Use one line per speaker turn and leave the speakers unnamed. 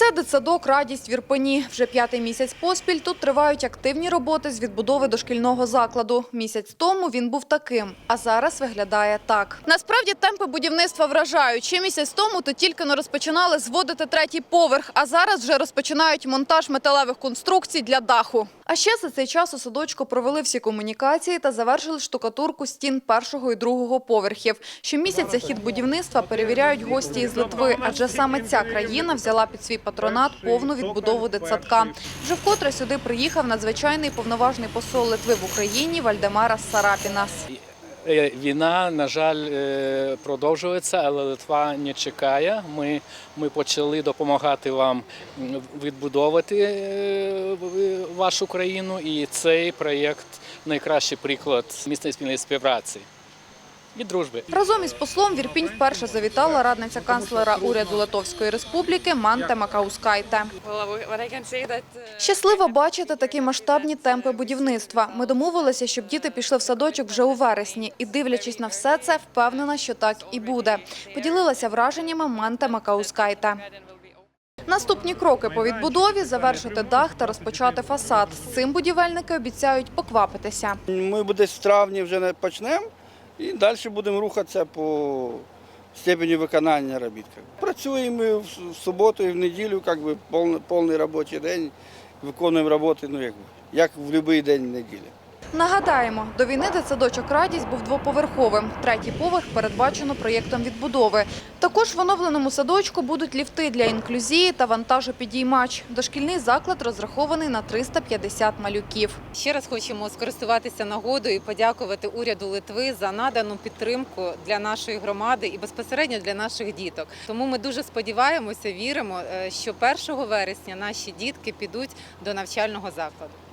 Це дитсадок «Радість» в Ірпені. Вже п'ятий місяць поспіль тут тривають активні роботи з відбудови дошкільного закладу. Місяць тому він був таким, а зараз виглядає так. Насправді темпи будівництва вражають. Ще місяць тому то тільки не розпочинали зводити третій поверх, а зараз вже розпочинають монтаж металевих конструкцій для даху. А ще за цей час у садочку провели всі комунікації та завершили штукатурку стін першого і другого поверхів. Щомісяця хід будівництва перевіряють гості із Литви, адже саме ця країна взяла під свій патронат повну відбудову дитсадка. Вже вкотре сюди приїхав надзвичайний повноважний посол Литви в Україні Вальдемарас Сарапінас.
Е, Війна, на жаль, е, продовжується, але Литва не чекає. Ми, ми почали допомагати вам відбудовувати е, вашу країну, і цей проєкт найкращий приклад міцної спільної співпраці і дружби.
Разом із послом в Ірпінь вперше завітала радниця канцлера уряду Литовської республіки Манте Макаускайте. Щаслива бачити такі масштабні темпи будівництва. Ми домовилися, щоб діти пішли в садочок вже у вересні. І дивлячись на все це, впевнена, що так і буде. Поділилася враженнями Манте Макаускайте. Наступні кроки по відбудові – завершити дах та розпочати фасад. З цим будівельники обіцяють поквапитися.
Ми десь в травні вже не почнемо і далі будемо рухатися по степені виконання робіт. Працюємо в суботу і в неділю, як би, повний, повний робочий день, виконуємо роботи, ну, якби, як в будь-який день неділі.
Нагадаємо, до війни дитсадочок «Радість» був двоповерховим. Третій поверх передбачено проєктом відбудови. Також в оновленому садочку будуть ліфти для інклюзії та вантажопідіймач. Дошкільний заклад розрахований на 350 малюків.
Ще раз хочемо скористуватися нагодою і подякувати уряду Литви за надану підтримку для нашої громади і безпосередньо для наших діток. Тому ми дуже сподіваємося, віримо, е, що 1 вересня наші дітки підуть до навчального закладу.